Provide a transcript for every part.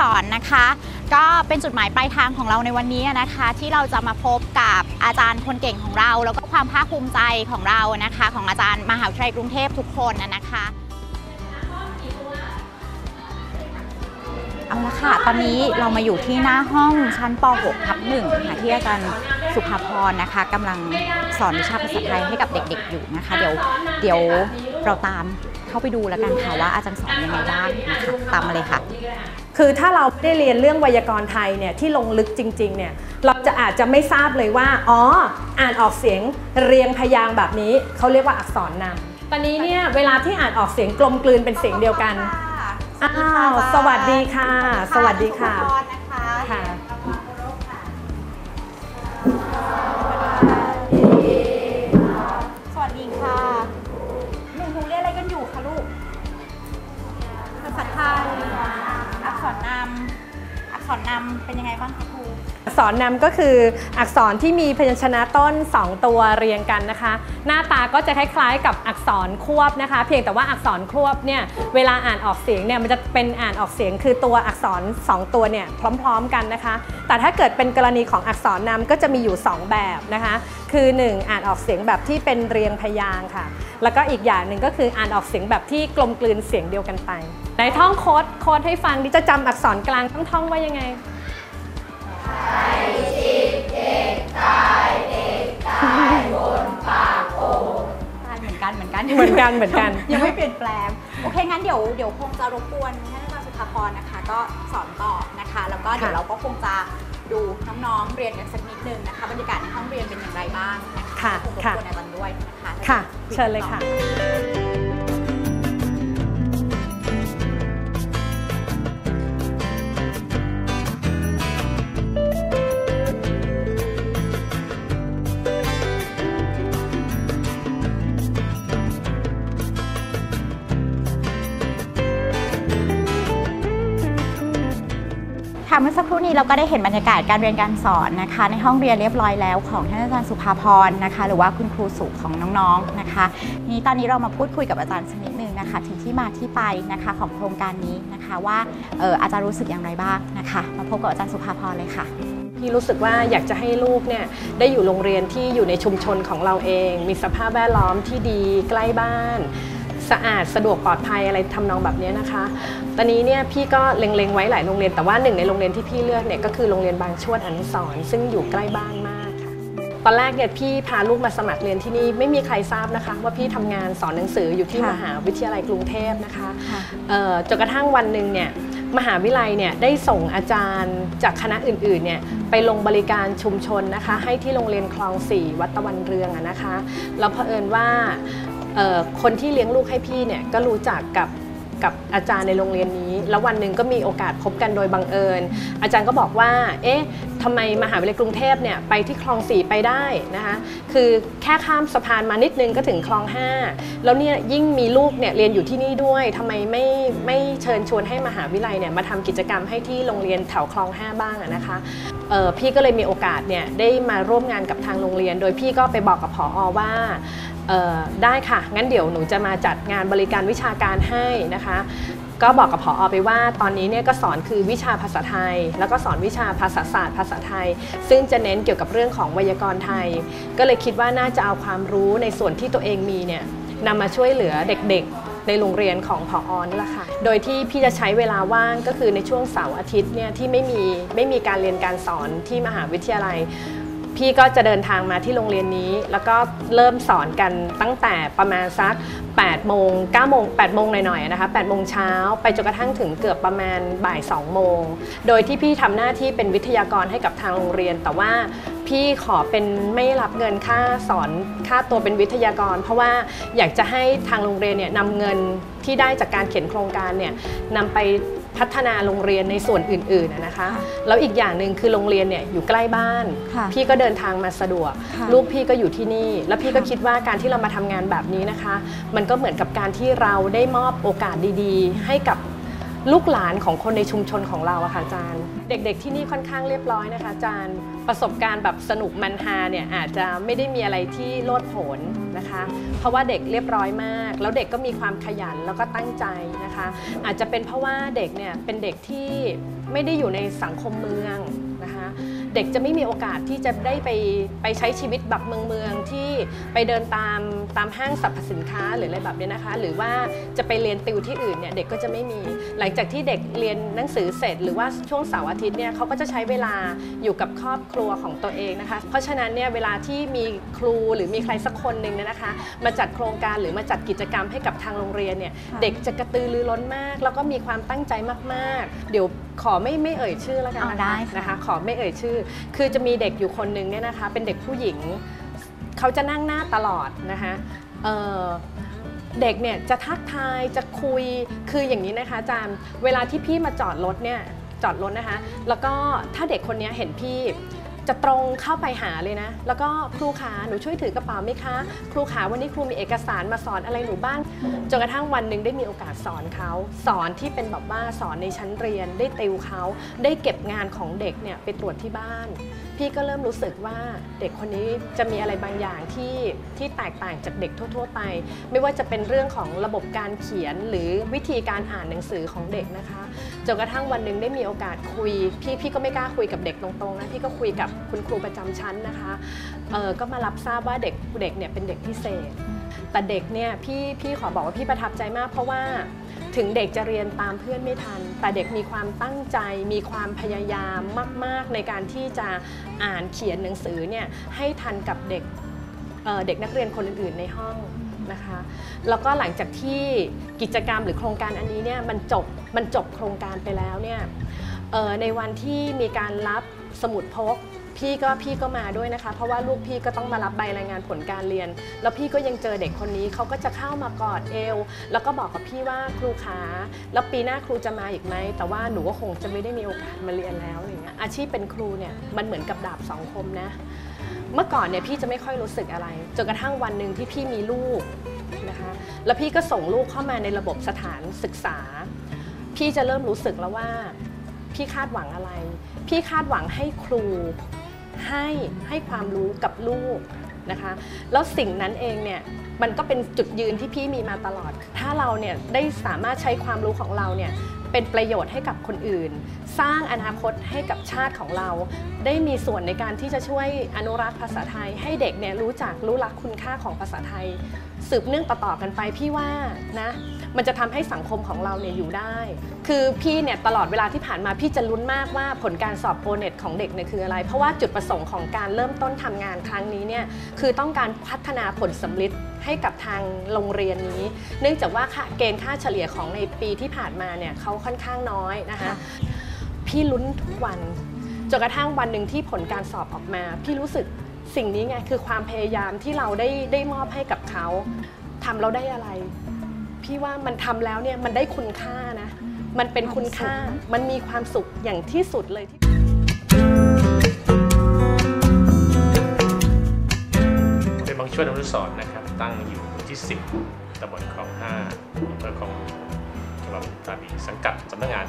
สอนนะคะ ก็เป็นจุดหมายปลายทางของเราในวันนี้นะคะ ที่เราจะมาพบกับอาจารย์คนเก่งของเรา แล้วก็ความภาคภูมิใจของเรานะคะ ของอาจารย์มหาวิทยาลัยกรุงเทพทุกคนนะคะเอาละค่ะ ตอนนี้เรามาอยู่ที่หน้าห้องชั้นป .6 ทับหนึ่งค่ะที่อาจารย์สุภาพรนะคะกำลังสอนวิชาภาษาไทยให้กับเด็กๆอยู่นะคะ เดี๋ยวเดี๋ยวเราตามเข้าไปดูแล้วกันค่ะว่าอาจารย์สอนยังไงบ้างนะคะตามมาเลยค่ะ คือถ้าเราไม่ได้เรียนเรื่องไวยากรณ์ไทยเนี่ยที่ลงลึกจริงๆเนี่ยเราจะอาจจะไม่ทราบเลยว่า อ๋อ อ่านออกเสียงเรียงพยางค์แบบนี้เขาเรียกว่าอักษรนำตอนนี้เนี่ยเวลาที่อ่านออกเสียงกลมกลืนเป็นเสียงเดียวกัน อ้าว สวัสดีค่ะ สวัสดีค่ะค่ะ นำอักษรนำเป็นยังไงบ้างคะครูอักษรนำก็คืออักษรที่มีพยัญชนะต้น 2 ตัวเรียงกันนะคะ หน้าตาก็จะคล้ายๆกับอักษรควบนะคะ เพียงแต่ว่าอักษรควบเนี่ยเวลาอ่านออกเสียงเนี่ยมันจะเป็นอ่านออกเสียง คือตัวอักษร 2 ตัวเนี่ยพร้อมๆกันนะคะ แต่ถ้าเกิดเป็นกรณีของอักษรนำก็จะมีอยู่ 2 แบบนะคะ คือ 1 อ่านออกเสียงแบบที่เป็นเรียงพยางค์ค่ะ แล้วก็อีกอย่างหนึ่งก็คืออ่านออกเสียงแบบที่กลมกลืนเสียงเดียวกันไปในท่องโค้ดโค้ดให้ฟังดิจะจำอักษรกลางต้องท่องว่ายังไงเหมือนกันเหมือนกันเหมือนกันเหมือนกัน ยังไม่เปลี่ยนแปลง โอเค งั้นเดี๋ยวเดี๋ยวคงจะรบกวนท่านอาจารย์สุภาพรนะคะ ก็สอนต่อนะคะ แล้วก็เดี๋ยวค่ะเราก็คงจะดูน้องๆเรียนกันสักนิดนึงนะคะบรรยากาศในห้องเรียนเป็นอย่างไรบ้างนะคะค่ะก็คงรบค่ะกวนอาจารย์ด้วยนะคะค่ะคุเชิญเลยค่ะ ค่ะเมื่อสักครู่นี้เราก็ได้เห็นบรรยากาศการเรียนการสอนนะคะ ในห้องเรียนเรียบร้อยแล้วของท่านอาจารย์สุภาพรนะคะ หรือว่าคุณครูสุของน้องๆนะคะนี้ตอนนี้เรามาพูดคุยกับอาจารย์สักนิดนึงนะคะ ถึงที่มาที่ไปนะคะของโครงการนี้นะคะว่าเอออาจารย์รู้สึกอย่างไรบ้างนะคะ มาพบกับอาจารย์สุภาพรเลยค่ะพี่รู้สึกว่าอยากจะให้ลูกเนี่ยได้อยู่โรงเรียนที่อยู่ในชุมชนของเราเอง มีสภาพแวดล้อมที่ดีใกล้บ้าน สะอาดสะดวกปลอดภัยอะไรทำนองแบบนี้นะคะ ตอนนี้เนี่ยพี่ก็เล็งๆไว้หลายโรงเรียนแต่ว่าหนึ่งในโรงเรียนที่พี่เลือกเนี่ยก็คือโรงเรียนบางชวดอนุสรณ์ซึ่งอยู่ใกล้บ้านมากค่ะตอนแรกเนี่ยพี่พาลูกมาสมัครเรียนที่นี่ไม่มีใครทราบนะคะ ว่าพี่ทำงานสอนหนังสืออยู่ที่ค่ะมหาวิทยาลัยกรุงเทพนะคะค่ะเอ่อจนกระทั่งวันหนึ่งเนี่ยมหาวิทยาลัยเนี่ยได้ส่งอาจารย์จากคณะอื่นๆเนี่ยไปลงบริการชุมชนนะคะ ให้ที่โรงเรียนคลองสี่วัดตะวันเรืองอะนะคะแล้วเผอิญว่าเอ่อ คนที่เลี้ยงลูกให้พี่เนี่ยก็รู้จักกับกับอาจารย์ในโรงเรียนนี้ แล้ววันหนึ่งก็มีโอกาสพบกันโดยบังเอิญ อาจารย์ก็บอกว่า เอ๊ะทำไมมหาวิทยาลัยกรุงเทพเนี่ยไปที่คลองสี่ไปได้นะคะ คือแค่ข้ามสะพานมานิดนึงก็ถึงคลองห้าแล้วเนี่ยยิ่งมีลูกเนี่ยเรียนอยู่ที่นี่ด้วยทำไมไม่ไม่เชิญชวนให้มหาวิทยาลัยเนี่ยมาทำกิจกรรมให้ที่โรงเรียนแถวคลองห้าบ้างนะคะเออพี่ก็เลยมีโอกาสเนี่ยได้มาร่วมงานกับทางโรงเรียน โดยพี่ก็ไปบอกกับผอว่า ได้ค่ะ งั้นเดี๋ยวหนูจะมาจัดงานบริการวิชาการให้นะคะ ก็บอกกับผออไปว่าตอนนี้เนี่ยก็สอนคือวิชาภาษาไทย แล้วก็สอนวิชาภาษาศาสตร์ภาษาไทย ซึ่งจะเน้นเกี่ยวกับเรื่องของไวยากรณ์ไทย ก็เลยคิดว่าน่าจะเอาความรู้ในส่วนที่ตัวเองมีเนี่ยนำมาช่วยเหลือเด็กๆ ในโรงเรียนของผออนี่แหละค่ะ โดยที่พี่จะใช้เวลาว่างก็คือในช่วงเสาร์อาทิตย์เนี่ยที่ไม่มีไม่มีการเรียนการสอนที่มหาวิทยาลัย พี่ก็จะเดินทางมาที่โรงเรียนนี้ แล้วก็เริ่มสอนกันตั้งแต่ประมาณสัก8โมง9โมง8โมงหน่อยๆนะคะ8โมงเช้าไปจนกระทั่งถึงเกือบประมาณบ่าย2โมง โดยที่พี่ทำหน้าที่เป็นวิทยากรให้กับทางโรงเรียน แต่ว่าพี่ขอเป็นไม่รับเงินค่าสอนค่าตัวเป็นวิทยากร เพราะว่าอยากจะให้ทางโรงเรียนเนี่ยนำเงินที่ได้จากการเขียนโครงการเนี่ยนำไป พัฒนาโรงเรียนในส่วนอื่นๆนะนะคะ แล้วอีกอย่างหนึ่งคือโรงเรียนเนี่ยอยู่ใกล้บ้านค่ะพี่ก็เดินทางมาสะดวกค่ะลูกพี่ก็อยู่ที่นี่ แล้วพี่ก็ค่ะคิดว่าการที่เรามาทำงานแบบนี้นะคะ มันก็เหมือนกับการที่เราได้มอบโอกาสดีๆ ให้กับลูกหลานของคนในชุมชนของเราอะค่ะอาจารย์ เด็กๆที่นี่ค่อนข้างเรียบร้อยนะคะอาจารย์ประสบการณ์แบบสนุกมันฮาเนี่ยอาจจะไม่ได้มีอะไรที่โลดโผนนะคะ เพราะว่าเด็กเรียบร้อยมาก แล้วเด็กก็มีความขยันแล้วก็ตั้งใจนะคะ อาจจะเป็นเพราะว่าเด็กเนี่ยเป็นเด็กที่ไม่ได้อยู่ในสังคมเมือง เด็กจะไม่มีโอกาสที่จะได้ไปไปใช้ชีวิตแบบเมืองเมืองที่ไปเดินตามตามห้างสรรพสินค้าหรืออะไรแบบนี้นะคะ หรือว่าจะไปเรียนติวที่อื่นเนี่ยเด็กก็จะไม่มี หลังจากที่เด็กเรียนหนังสือเสร็จ หรือว่าช่วงเสาร์อาทิตย์เนี่ยเขาก็จะใช้เวลาอยู่กับครอบครัวของตัวเองนะคะ เพราะฉะนั้นเนี่ยเวลาที่มีครูหรือมีใครสักคนหนึ่งเนี่ยนะคะ มาจัดโครงการหรือมาจัดกิจกรรมให้กับทางโรงเรียนเนี่ยเด็กจะกระตือรือร้นมาก แล้วก็มีความตั้งใจมากๆ เดี๋ยวขอไม่ไม่เอ่ยชื่อแล้วกันอ๋อนะได้คะค่ะ นะคะขอไม่เอ่ยชื่อ คือจะมีเด็กอยู่คนหนึ่งเนี่ยนะคะ เป็นเด็กผู้หญิง เขาจะนั่งหน้าตลอดนะคะเอ่อเด็กเนี่ยจะทักทายจะคุยคืออย่างนี้นะคะอาจารย์เวลาที่พี่มาจอดรถเนี่ยจอดรถนะคะ แล้วก็ถ้าเด็กคนเนี้ยเห็นพี่ จะตรงเข้าไปหาเลยนะ แล้วก็ครูขาหนูช่วยถือกระเป๋าไหมคะ ครูขาวันนี้ครูมีเอกสารมาสอนอะไรหนูบ้างจนกระทั่งวันหนึ่งได้มีโอกาสสอนเขาสอนที่เป็นแบบว่าสอนในชั้นเรียนได้ติวเขาได้เก็บงานของเด็กเนี่ยไปตรวจที่บ้านพี่ก็เริ่มรู้สึกว่าเด็กคนนี้จะมีอะไรบางอย่างที่ที่แตกต่างจากเด็กทั่ว ๆ ไป ไม่ว่าจะเป็นเรื่องของระบบการเขียนหรือวิธีการอ่านหนังสือของเด็กนะคะจนกระทั่งวันหนึ่งได้มีโอกาสคุย พี่พี่ก็ไม่กล้าคุยกับเด็กตรงๆนะพี่ก็คุยกับคุณครูประจำชั้นนะคะเออก็มารับทราบว่าเด็กเด็กเนี่ยเป็นเด็กพิเศษ แต่เด็กเนี่ยพี่พี่ขอบอกว่าพี่ประทับใจมาก เพราะว่า ถึงเด็กจะเรียนตามเพื่อนไม่ทัน แต่เด็กมีความตั้งใจ มีความพยายามมาก ๆ ในการที่จะอ่านเขียนหนังสือเนี่ยให้ทันกับเด็กเเด็กนักเรียนคนอื่น ๆ ในห้องนะคะแล้วก็หลังจากที่กิจกรรมหรือโครงการอันนี้เนี่ยมันจบมันจบโครงการไปแล้วเนี่ยในวันที่มีการรับสมุดพก พี่ก็พี่ก็มาด้วยนะคะ เพราะว่าลูกพี่ก็ต้องมารับใบรายงานผลการเรียน แล้วพี่ก็ยังเจอเด็กคนนี้เขาก็จะเข้ามากอดเอว แล้วก็บอกกับพี่ว่าครูขาแล้วปีหน้าครูจะมาอีกไหมแต่ว่าหนูก็คงจะไม่ได้มีโอกาสมาเรียนแล้วอย่างเงี้ยอาชีพเป็นครูเนี่ยมันเหมือนกับดาบสองคมนะ เมื่อก่อนเนี่ยพี่จะไม่ค่อยรู้สึกอะไรจนกระทั่งวันหนึ่งที่พี่มีลูกนะคะแล้วพี่ก็ส่งลูกเข้ามาในระบบสถานศึกษา พี่จะเริ่มรู้สึกแล้วว่าพี่คาดหวังอะไร พี่คาดหวังให้ครู ให้ให้ความรู้กับลูกนะคะ แล้วสิ่งนั้นเองเนี่ยมันก็เป็นจุดยืนที่พี่มีมาตลอด ถ้าเราเนี่ยได้สามารถใช้ความรู้ของเราเนี่ยเป็นประโยชน์ให้กับคนอื่น สร้างอนาคตให้กับชาติของเรา ได้มีส่วนในการที่จะช่วยอนุรักษ์ภาษาไทย ให้เด็กเนี่ยรู้จักรู้รักคุณค่าของภาษาไทย สืบเนื่องต่อๆกันไปพี่ว่านะ มันจะทำให้สังคมของเราเนี่ยอยู่ได้ คือพี่เนี่ยตลอดเวลาที่ผ่านมาพี่จะลุ้นมากว่าผลการสอบโอเน็ตของเด็กเนี่ยคืออะไร เพราะว่าจุดประสงค์ของการเริ่มต้นทำงานครั้งนี้เนี่ยคือต้องการพัฒนาผลสำลิดให้กับทางโรงเรียนนี้ เนื่องจากว่าค่าเกณฑ์ค่าเฉลี่ยของในปีที่ผ่านมาเนี่ยเขาค่อนข้างน้อยนะคะพี่ลุ้นทุกวันจนกระทั่งวันหนึ่งที่ผลการสอบออกมา พี่รู้สึกสิ่งนี้ไงคือความพยายามที่เราได้ได้มอบให้กับเขาทำเราได้อะไร พี่ว่ามันทำแล้วเนี่ยมันได้คุณค่านะ มันเป็นคุณค่า มันมีความสุขอย่างที่สุดเลยที่เป็นบางช่วยอนุสรณ์นะครับ ตั้งอยู่ที่ 10ตำบลคลอง5อำเภอคลองจังหวัดปทุมธานีสังกัดสำนักงาน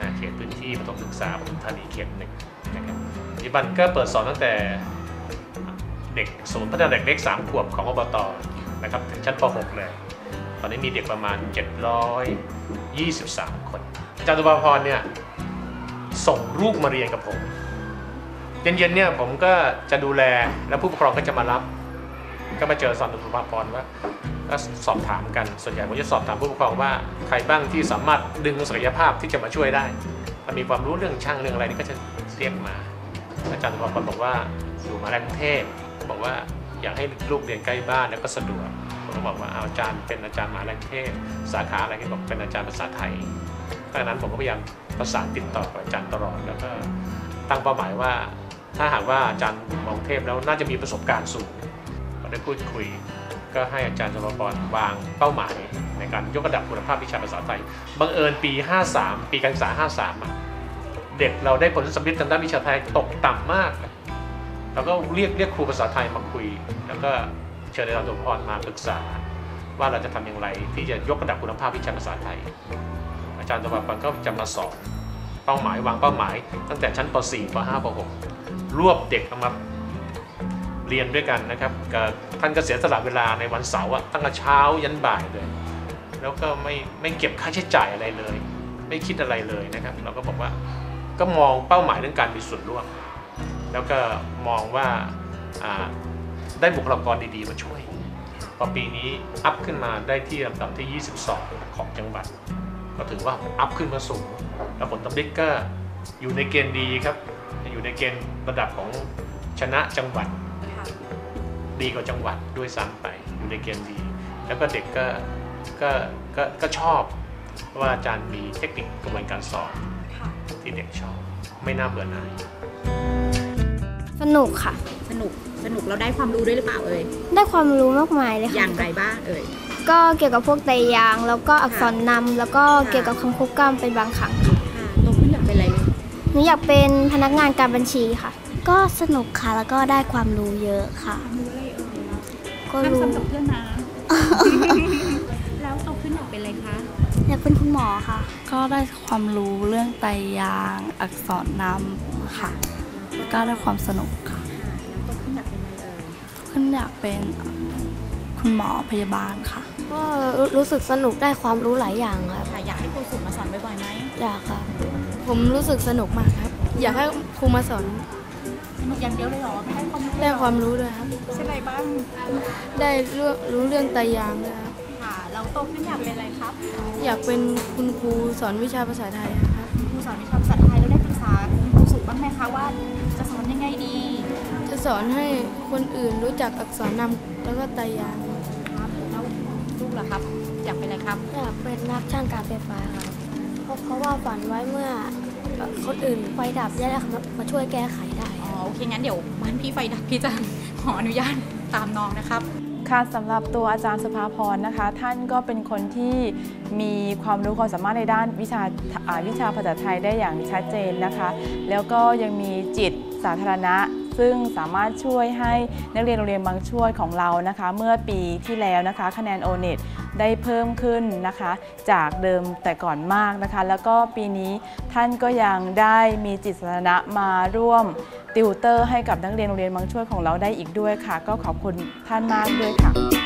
อ่าเขตพื้นที่ประถมศึกษาปทุมธานีเขตหนึ่งนะครับปัจจุบันก็เปิดสอนตั้งแต่เด็กศูนย์พัฒนาเด็กเล็ก3ขวบของอบตนะครับถึงชั้นป .6 เลย ตอนนี้มีเด็กประมาณ 723 คนอาจารย์ตุภาพรเนี่ยส่งลูกมาเรียนกับผม เย็นๆเนี่ยผมก็จะดูแลแล้วผู้ปกครองก็จะมารับ ก็มาเจอสอนตุภาพรว่าก็สอบถามกันส่วนใหญ่ผมจะสอบถามผู้ปกครองว่าใครบ้างที่สามารถดึงศักยภาพที่จะมาช่วยได้ถ้ามีความรู้เรื่องช่างเรื่องอะไรนี่ก็จะเรียกมา อาจารย์ตุภาพรบอกว่าอยู่มาลัยกรุงเทพบอกว่า อยากให้ลูกเรียนใกล้บ้านแล้วก็สะดวกผมก็บอกว่าเอาอาจารย์เป็นอาจารย์มหาลัยเทพสาขาอะไรก็บอกเป็นอาจารย์ภาษาไทยดังนั้นผมก็พยายามประสานติดต่อกับอาจารย์ตลอดแล้วก็ตั้งเป้าหมายว่า ถ้าหากว่าอาจารย์มองเทพแล้วน่าจะมีประสบการณ์สูงก็ได้พูดคุย ก็ให้อาจารย์สมบรวางเป้าหมายในการยกระดับคุณภาพวิชาภาษาไทยบังเอิญปี 53 ปีการศึกษา 53 เด็กเราได้ผลสำเร็จทางด้านวิชาไทยตกต่ำมาก แล้วก็เรียกเรียกครูภาษาไทยมาคุย แล้วก็เชิญอาจารย์สมพรมาปรึกษา ว่าเราจะทำอย่างไร ที่จะยกระดับคุณภาพวิชาภาษาไทย อาจารย์จารย์สภาพรก็จะมาสอนเป้าหมายวางเป้าหมาย ตั้งแต่ชั้นป .4 ป .5 ป .6 รวบเด็กเอามาเรียนด้วยกันนะครับท่านก็เสียสละเวลาในวันเสาร์ตั้งแต่เช้ายันบ่ายเลย แล้วก็ไม่ไม่เก็บค่าใช้จ่ายอะไรเลย ไม่คิดอะไรเลยนะครับ เราก็บอกว่าก็มองเป้าหมายเรื่องการมีส่วนร่วม แล้วก็มองว่าอ่าได้บุคลากรดีๆมาช่วย พอปีนี้อัพขึ้นมาได้ที่ลำดับที่ 22 ของจังหวัด ก็ถือว่าอัพขึ้นมาสูง แล้วผลตำลิดก็อยู่ในเกณฑ์ดีครับ อยู่ในเกณฑ์ระดับของชนะจังหวัด ดีกว่าจังหวัดด้วยซ้ำไป อยู่ในเกณฑ์ดี แล้วก็เด็กก็ก็ก็ก็ชอบว่าอาจารย์มีเทคนิคกระบวนการสอนที่เด็กชอบ ไม่น่าเบื่อหน่าย สนุกค่ะ สนุกสนุกเราได้ความรู้ด้วยหรือเปล่าเอ่ยได้ความรู้มากมายเลยอค่ะย่างไรบ้างเอ่ยก็เกี่ยวกับพวกไตรยางค์แล้วก็อักษรนำแล้วก็ค่ะเกี่ยวกับคำควบกล้ำเป็นบางครั้งค่ะค่ะโตขึ้นอยากเป็นอะไรลูกหนูอยากเป็นพนักงานการบัญชีค่ะ ก็สนุกค่ะแล้วก็ได้ความรู้เยอะค่ะ ก็ห้ามรู้ซ้ำกับเพื่อนนะ แล้วโตขึ้นอยากเป็นอะไรคะ อยากเป็นคุณหมอค่ะ ก็ได้ความรู้เรื่องไตรยางค์อักษรนำค่ะ ก็ได้ความสนุกค่ะแล้วโตขึ้นอยากเป็นอะไรเอ่ยขึ้นอยากเป็นคุณหมอพยาบาลค่ะ ก็รู้รู้สึกสนุกได้ความรู้หลายอย่างครับค่ะอยากให้ครูสุมาสอนบ่อยๆไหมอยากค่ะ ผมรู้สึกสนุกมากครับ อยากให้ครูมาสอนสนุกอย่างเดียวเลยเหรอไม่ได้ความรู้ได้ความรู้ด้วยครับใช่อะไรบ้าง ได้รู้รู้เรื่องไตรยางค์ด้วยครับค่ะแล้วโตขึ้นอยากเป็นอะไรครับ อยากเป็นคุณครูสอนวิชาภาษาไทยครับครูสอนวิชาภาษาไทยแล้วได้ปรึกษาคุณครูสุบ้างไหมคะว่า จะสอนยังไงดี จะสอนให้คนอื่นรู้จักอักษรนำแล้วก็ไตรยางค์ครับแล้วลูกล่ะครับ อยากเป็นอะไรครับ อยากเป็นนักช่างการไฟฟ้าครับเพราะเพราะว่าฝันไว้เมื่อเอ่อคนอื่นไฟดับจะได้มามาช่วยแก้ไขได้อ๋อโอเคงั้นเดี๋ยวบ้านพี่ไฟดับพี่จะขออนุญาตตามน้องนะครับ ค่ะสำหรับตัวอาจารย์สุภาพรนะคะ ท่านก็เป็นคนที่มีความรู้ความสามารถในด้านวิชาอ่าวิชาภาษาไทยได้อย่างชัดเจนนะคะ แล้วก็ยังมีจิต สาธารณะ ซึ่งสามารถช่วยให้นักเรียนโรงเรียนบางช่วยของเรานะคะ เมื่อปีที่แล้วนะคะคะแนนโอเน็ตได้เพิ่มขึ้นนะคะ จากเดิมแต่ก่อนมากนะคะ แล้วก็ปีนี้ท่านก็ยังได้มีจิตสาธารณะมาร่วมติวเตอร์ให้กับนักเรียนโรงเรียนบางช่วยของเราได้อีกด้วยค่ะ ก็ขอบคุณท่านมากด้วยค่ะ